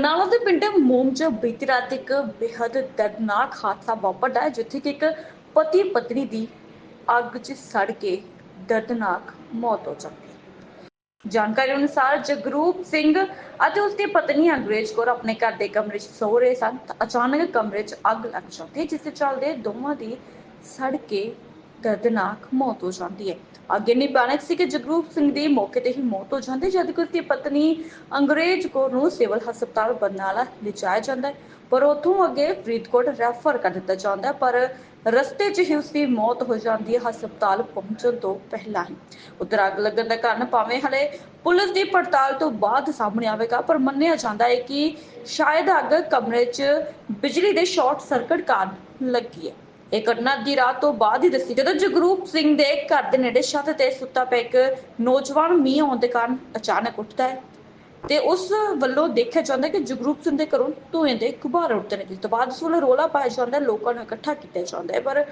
ਬਰਨਾਲਾ ਦੇ ਪਿੰਡ ਮੋਮ ਬੀਤੀ ਰਾਤ ਇੱਕ ਬੇहद ਦਰਦਨਾਕ ਹਾਦਸਾ ਵਾਪਰਦਾ ਹੈ, ਜਿੱਥੇ ਕਿ ਇੱਕ ਪਤੀ ਪਤਨੀ ਦੀ ਅੱਗ 'ਚ ਸੜ ਕੇ ਦਰਦਨਾਕ ਮੌਤ ਹੋ ਜਾਂਦੀ ਜਾਣਕਾਰੀ ਅਨੁਸਾਰ ਜਗਰੂਪ ਸਿੰਘ ਅਤੇ ਉਸਦੀ ਪਤਨੀ ਅੰਗਰੇਜ਼ ਕੌਰ ਆਪਣੇ ਘਰ ਦੇ ਕਮਰੇ 'ਚ ਸੋ ਰਹੇ ਸਨ। ਤਾਂ ਅਚਾਨਕ ਕਮਰੇ 'ਚ ਅੱਗ ਲੱਗ ਜਾਂਦੀ ਜਿਸ ਦੇ ਚੱਲਦੇ ਦੋਵਾਂ ਦੀ ਸੜ ਕੇ ਦਰਦਨਾਕ ਮੌਤ ਹੋ ਜਾਂਦੀ ਹੈ। ਅੱਗੇ ਨਹੀਂ ਸੀ ਕਿ ਜਗਰੂਪ ਸਿੰਘ ਦੀ ਮੌਕੇ ਤੇ ਹੀ ਮੌਤ ਹੋ ਜਾਂਦੀ ਜਦ ਕਿ ਉਸ ਪਤਨੀ ਅੰਗਰੇਜ਼ ਕੌਰ ਨੂੰ ਸਿਵਲ ਹਸਪਤਾਲ ਬਰਨਾਲਾ ਲਿਜਾਇਆ ਜਾਂਦਾ ਹੈ। ਪਰ ਉੱਥੋਂ ਅੱਗੇ ਫਰੀਦਕੋਟ ਰੈਫਰ ਕਰ ਦਿੱਤਾ ਜਾਂਦਾ ਪਰ ਰਸਤੇ 'ਚ ਹੀ ਉਸ ਮੌਤ ਹੋ ਜਾਂਦੀ ਹੈ, ਹਸਪਤਾਲ ਪਹੁੰਚਣ ਤੋਂ ਪਹਿਲਾਂ ਹੀ। ਉਧਰ ਅੱਗ ਲੱਗਣ ਦਾ ਕਾਰਨ ਭਾਵੇਂ ਹਲੇ ਪੁਲਿਸ ਦੀ ਪੜਤਾਲ ਤੋਂ ਬਾਅਦ ਸਾਹਮਣੇ ਆਵੇਗਾ, ਪਰ ਮੰਨਿਆ ਜਾਂਦਾ ਹੈ ਕਿ ਸ਼ਾਇਦ ਅੱਗ ਕਮਰੇ 'ਚ ਬਿਜਲੀ ਦੇ ਸ਼ਾਰਟ ਸਰਕਟ ਕਾਰਨ ਲੱਗੀ ਹੈ। ਇਹ ਘਟਨਾ ਦੀ ਰਾਤ ਤੋਂ ਬਾਅਦ ਹੀ ਦੱਸੀ। ਜਦੋਂ ਜਗਰੂਪ ਸਿੰਘ ਦੇ ਘਰ ਦੇ ਨੇੜੇ ਛੱਤ ਤੇ ਸੁੱਤਾ ਪਿਆ, ਇੱਕ ਨੌਜਵਾਨ ਮੀਂਹ ਆਉਣ ਦੇ ਕਾਰਨ ਅਚਾਨਕ ਉੱਠਦਾ ਹੈ ਤੇ ਉਸ ਵੱਲੋਂ ਦੇਖਿਆ ਜਾਂਦਾ ਕਿ ਜਗਰੂਪ ਸਿੰਘ ਦੇ ਘਰੋਂ ਧੂਏ ਦੇ ਗੁਬਾਰ ਉੱਠਦੇ ਨੇ। ਜਿਸ ਤੋਂ ਬਾਅਦ ਉਸ ਵੱਲੋਂ ਰੋਲਾ ਪਾਇਆ ਜਾਂਦਾ ਲੋਕਾਂ ਨੂੰ ਇਕੱਠਾ ਕੀਤਾ ਜਾਂਦਾ ਹੈ। ਪਰ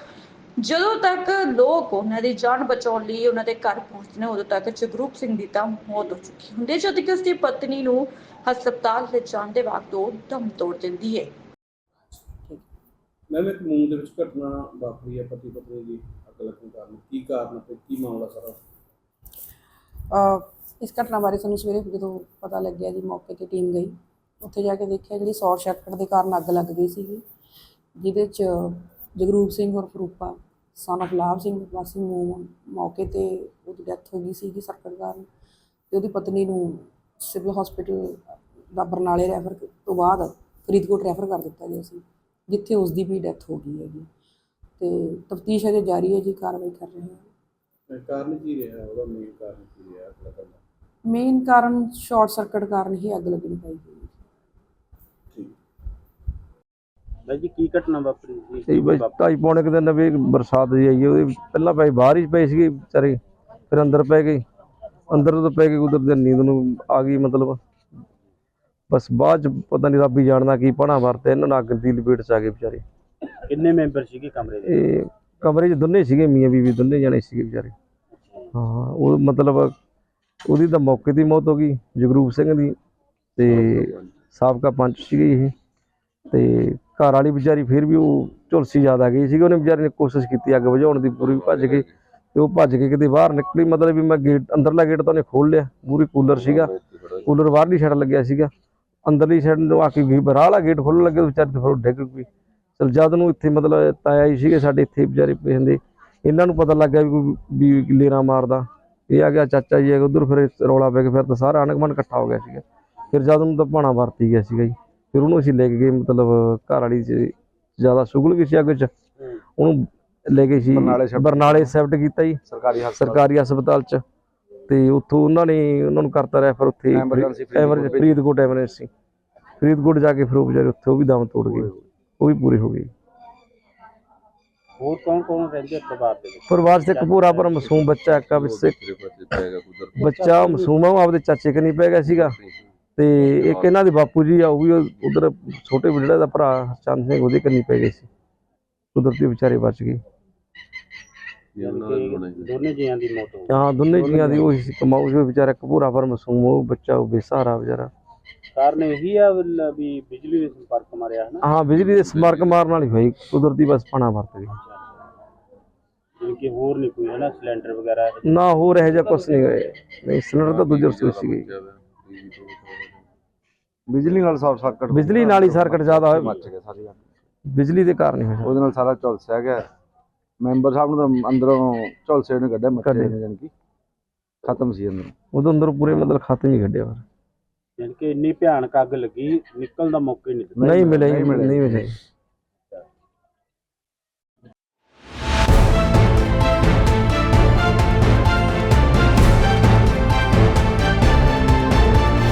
ਜਦੋਂ ਤੱਕ ਲੋਕ ਉਹਨਾਂ ਦੀ ਜਾਨ ਬਚਾਉਣ ਲਈ ਉਹਨਾਂ ਦੇ ਘਰ ਪਹੁੰਚਦੇ ਨੇ, ਉਦੋਂ ਤੱਕ ਜਗਰੂਪ ਸਿੰਘ ਦੀ ਤਾਂ ਮੌਤ ਹੋ ਚੁੱਕੀ ਹੁੰਦੀ ਹੈ ਜਦ ਕਿ ਉਸ ਦੀ ਪਤਨੀ ਨੂੰ ਹਸਪਤਾਲ ਲਿਜਾਣ ਦੇ ਵਕਤ ਉਹ ਦਮ ਤੋੜ ਦਿੰਦੀ ਹੈ। ਮੈਂ ਇੱਕ ਮੂੰਹ ਦੇ ਵਿੱਚ ਘਟਨਾ ਵਾਪਰੀ ਹੈ ਪਤੀ ਪਤਨੀ ਦੀ ਅੱਗ ਲੱਗਣ ਕਾਰਨ। ਕੀ ਕਾਰਨ ਤੇ ਕੀ ਮਾਮਲਾ ਸਾਰਾ? ਅ, ਇਸ ਘਟਨਾ ਬਾਰੇ ਸਾਨੂੰ ਸਵੇਰੇ ਜਦੋਂ ਪਤਾ ਲੱਗਿਆ ਜੀ ਮੌਕੇ ਤੇ ਟੀਮ ਗਈ। ਉੱਥੇ ਜਾ ਕੇ ਦੇਖਿਆ ਜਿਹੜੀ ਸ਼ਾਰਟ ਸਰਕਟ ਦੇ ਕਾਰਨ ਅੱਗ ਲੱਗ ਗਈ ਸੀਗੀ। ਜਿਹਦੇ ਚ ਜਗਰੂਪ ਸਿੰਘ ਔਰ ਫਰੂਪਾ ਸਨ of ਲਾਭ ਸਿੰਘ ਵਾਸੀ ਮੂਮ ਮੌਕੇ ਤੇ ਉਹਦੀ ਡੈਥ ਹੋ ਗਈ ਸੀਗੀ ਸਰਕਟ ਕਾਰਨ। ਤੇ ਉਹਦੀ ਪਤਨੀ ਨੂੰ ਸਿਵਲ ਹਸਪੀਟਲ ਦਾ ਬਰਨਾਲੇ ਰੈਫਰ ਤੋਂ ਬਾਅਦ ਫਰੀਦਕੋਟ ਰੈਫਰ ਕਰ ਦਿੱਤਾ ਗਿਆ ਸੀ। ਜਿੱਥੇ ਉਸ ਦੀ ਵੀ ਡੈਥ ਹੋ ਗਈ ਹੈਗੀ। ਤੇ ਤਫਤੀਸ਼ ਅਜੇ ਜਾਰੀ ਹੈ ਜੀ ਕਾਰਵਾਈ ਕਰ ਰਹੇ ਹਾਂ। ਕਾਰਨ ਕੀ ਰਿਹਾ? ਉਹਦਾ ਮੇਨ ਕਾਰਨ ਕੀ ਰਿਹਾ? ਅੱਗ ਲੱਗਣ ਦਾ ਮੇਨ ਕਾਰਨ ਸ਼ਾਰਟ ਸਰਕਟ ਕਾਰਨ ਹੀ ਅੱਗ ਲੱਗਣੀ ਪਾਈ ਹੈ। ਠੀਕ। ਬਾਈ ਜੀ ਕੀ ਘਟਨਾ ਵਾਪਰੀ ਸੀ? ਇਹ ਬਸ ਢਾਈ ਪੌਣੇ ਕੁ ਦਿਨ ਵੀ ਬਰਸਾਤ ਜੀ ਆਈ ਹੈ, ਉਹਦੇ ਪਹਿਲਾਂ ਪਏ ਬਾਹਰ ਹੀ ਪਏ ਸੀਗੇ ਵਿਚਾਰੇ ਫਿਰ ਅੰਦਰ ਪੈ ਗਏ ਅੰਦਰ ਤੋਂ ਪੈ ਕੇ ਉਧਰ ਦੇ ਨੀਂਦ ਨੂੰ ਆ ਗਈ ਮਤਲਬ। ਬਸ ਬਾਅਦ ਚ ਪਤਾ ਨਹੀਂ ਰੱਬ ਹੀ ਜਾਣਦਾ ਕੀ ਪਣਾ ਵਰਤੇ ਇਹਨਾਂ ਨੂੰ ਅੱਗ ਦੀ ਲਪੇਟ ਚ ਆ ਗਏ ਵਿਚਾਰੇ। ਕਿੰਨੇ ਮੈਂਬਰ ਸੀਗੇ ਕਮਰੇ ਦੇ? ਇਹ ਕਮਰੇ 'ਚ ਦੋਨੇ ਸੀਗੇ ਮੀਆਂ ਬੀਵੀ ਦੋਨੇ ਜਾਣੇ ਸੀਗੇ ਵਿਚਾਰੇ। ਹਾਂ ਉਹ ਮਤਲਬ ਉਹਦੀ ਤਾਂ ਮੌਕੇ ਤੇ ਹੀ ਮੌਤ ਹੋ ਗਈ ਜਗਰੂਪ ਸਿੰਘ ਦੀ ਤੇ ਸਾਬਕਾ ਪੰਚ ਸੀਗੇ ਇਹ। ਤੇ ਘਰ ਵਾਲੀ ਵਿਚਾਰੀ ਫਿਰ ਵੀ ਉਹ ਝੁਲਸੀ ਜ਼ਿਆਦਾ ਗਈ ਸੀਗੀ ਉਹਨੇ ਵਿਚਾਰੀ ਨੇ ਕੋਸ਼ਿਸ਼ ਕੀਤੀ ਅੱਗ ਬੁਝਾਉਣ ਦੀ ਪੂਰੀ ਭੱਜ ਕੇ ਤੇ ਉਹ ਭੱਜ ਕੇ ਕਿਤੇ ਬਾਹਰ ਨਿਕਲੀ ਮਤਲਬ ਵੀ ਮੈਂ ਗੇਟ ਅੰਦਰਲਾ ਗੇਟ ਤਾਂ ਉਹਨੇ ਖੋਲ ਲਿਆ ਪੂਰੀ ਕੂਲਰ ਸੀਗਾ। ਕੂਲਰ ਬਾਹਰਲੀ ਸਾਈਡ ਲੱਗਿਆ ਸੀਗਾ। ਅੰਦਰਲੀ ਸਾਈਡ ਨੂੰ ਆ ਕੇ ਗਈ ਬਾਹਰ ਵਾਲਾ ਗੇਟ ਖੋਲਣ ਲੱਗੇ ਵਿਚਾਰੀ ਤੇ ਫਿਰ ਡਿੱਗ ਪਈ। ਚਲ ਜਦ ਨੂੰ ਇੱਥੇ ਮਤਲਬ ਤਾਇਆ ਹੀ ਸੀਗੇ ਸਾਡੇ ਇੱਥੇ ਵਿਚਾਰੇ ਪਏ ਹੁੰਦੇ। ਇਹਨਾਂ ਨੂੰ ਪਤਾ ਲੱਗ ਗਿਆ ਵੀ ਕੋਈ ਵੀ ਲੇਰਾ ਮਾਰਦਾ। ਇਹ ਆ ਗਿਆ ਚਾਚਾ ਜੀ ਉਧਰ ਫਿਰ ਰੌਲਾ ਪੈ ਕੇ ਫਿਰ ਤਾਂ ਸਾਰਾ ਅਣਗਮਨ ਇਕੱਠਾ ਹੋ ਗਿਆ ਸੀਗਾ। ਫਿਰ ਜਦ ਨੂੰ ਤਾਂ ਭਾਣਾ ਵਰਤੀ ਗਿਆ ਸੀਗਾ ਜੀ ਫਿਰ ਉਹਨੂੰ ਅਸੀਂ ਲੈ ਕੇ ਗਏ ਮਤਲਬ ਘਰ ਵਾਲੀ ਜ਼ਿਆਦਾ ਸੁਗਲ ਗਈ ਸੀ ਅੱਗ ਚ। ਉਹਨੂੰ ਲੈ ਗਏ ਸੀ ਬਰਨਾਲੇ ਸ਼ਿਫਟ ਕੀਤਾ ਜੀ ਸਰਕਾਰੀ ਹਸਪਤਾਲ ਸਰਕਾਰੀ ਹਸਪਤਾਲ ਚ। ਤੇ ਉੱਥੋਂ ਉਹਨਾਂ ਨੇ ਉਹਨਾਂ ਨੂੰ ਕਰਤਾ ਰੈਫਰ ਉੱਥੇ ਐਮਰਜੈਂਸੀ ਫਰੀਦਕੋਟ ਐਮਰਜੈਂਸੀ। ਫਰੀਦਕੋਟ ਜਾ ਕੇ ਫਿਰ ਉਹ ਵਿਚਾਰੇ ਉੱਥੇ ਉਹ ਵੀ ਦਮ ਤੋੜ ਗਏ। ਉਹ ਵੀ ਪੂਰੇ ਹੋ ਗਏ। ਹੋਰ ਕੌਣ ਕੌਣ ਰਹਿੰਦੇ ਪਰਿਵਾਰ ਦੇ ਵਿੱਚ? ਪਰਿਵਾਰ 'ਚ ਇੱਕ ਪੂਰਾ ਪਰ ਮਾਸੂਮ ਬੱਚਾ ਇੱਕ ਆ ਵਿੱਚ ਬੱਚਾ ਮਾਸੂਮ ਆ ਉਹ ਆਪਦੇ ਚਾਚੇ ਕਨੀ ਪੈ ਗਿਆ ਸੀਗਾ। ਤੇ ਇੱਕ ਇਹਨਾਂ ਦੇ ਬਾਪੂ ਜੀ ਆ ਉਹ ਵੀ ਉਧਰ ਛੋਟੇ ਬੁੱਢੜੇ ਦਾ ਭਰਾ ਚੰਦ ਸਿੰਘ ਉਹਦੇ ਕਨੀ ਪੈ ਗਏ ਸੀ। ਕੁਦਰਤੀ ਵਿਚਾਰੇ ਬਚ ਗਏ। ਯਾਨੀ ਕਿ ਦੋਨੇ ਜੀਆਂ ਦੀ ਮੌਤ ਹੋ ਗਈ। ਹਾਂ ਦੋਨੇ ਜੀਆਂ ਦੀ ਉਹੀ ਸੀ ਕਮਾਊ ਜੋ ਵਿਚਾਰਾ ਇੱਕ ਪੂਰਾ ਪਰ ਮਾਸੂਮ ਉਹ ਬੱਚਾ ਉਹ ਬੇਸਹਾਰਾ ਵਿਚਾਰਾ। ਕਾਰਨ ਇਹੀ ਆ ਵੀ- ਬਿਜਲੀ ਦੇ ਸੰਪਰਕ ਮਾਰਿਆ ਹੈ ਨਾ ਹਾਂ ਬਿਜਲੀ ਦੇ ਸਮਾਰਕ ਮਾਰਨ ਵਾਲੀ ਹੋਈ ਕੁਦਰਤੀ ਬਸ ਪਾਣਾ ਵਰਤ ਗਈ। ਯਾਨੀ ਕਿ ਹੋਰ ਨਹੀਂ ਕੋਈ ਹੈ ਨਾ ਸਿਲੰਡਰ ਵਗੈਰਾ? ਨਾ ਹੋ ਰਿਹਾ ਜਾਂ ਕੁਛ ਨਹੀਂ ਗਏ ਨਹੀਂ ਸਿਲੰਡਰ ਤਾਂ ਦੂਜੇ ਰਸੋਈ ਸੀਗੀ। ਬਿਜਲੀ ਨਾਲ ਸ਼ਾਰਟ ਸਰਕਟ ਬਿਜਲੀ ਨਾਲ ਹੀ ਸਰਕਟ ਜ਼ਿਆਦਾ ਹੋਇਆ। ਮੱਚ ਗਿਆ ਸਾਰੀ। ਬਿਜਲੀ ਦੇ ਕਾਰਨ ਹੀ ਹੋਇਆ। ਉਹਦੇ ਨਾਲ ਸਾਰਾ ਝੁਲਸਿਆ ਗਿਆ ਮੈਂਬਰ ਸਾਹਿਬ ਨੂੰ ਤਾਂ ਅੰਦਰੋਂ ਝੁਲਸੇ ਨੇ ਕੱਢਿਆ ਮੱਛੇ ਕੱਢਿਆ। ਨੇ ਜਾਣੀ ਕਿ ਖਤਮ ਸੀ ਅੰਦਰ ਉਦੋਂ ਅੰਦਰ ਪੂਰੇ ਮਤਲਬ ਖਾਤੇ ਨਹੀਂ ਕੱਢਿਆ ਫਿਰ ਯਾਨੀ ਕਿ ਇੰਨੀ ਭਿਆਨਕ ਅੱਗ ਲੱਗੀ ਨਿਕਲਣ ਦਾ ਮੌਕਾ ਹੀ ਨਹੀਂ ਦਿੱਤਾ ਨਹੀਂ ਮਿਲਿਆ ਨਹੀਂ ਮਿਲਿਆ।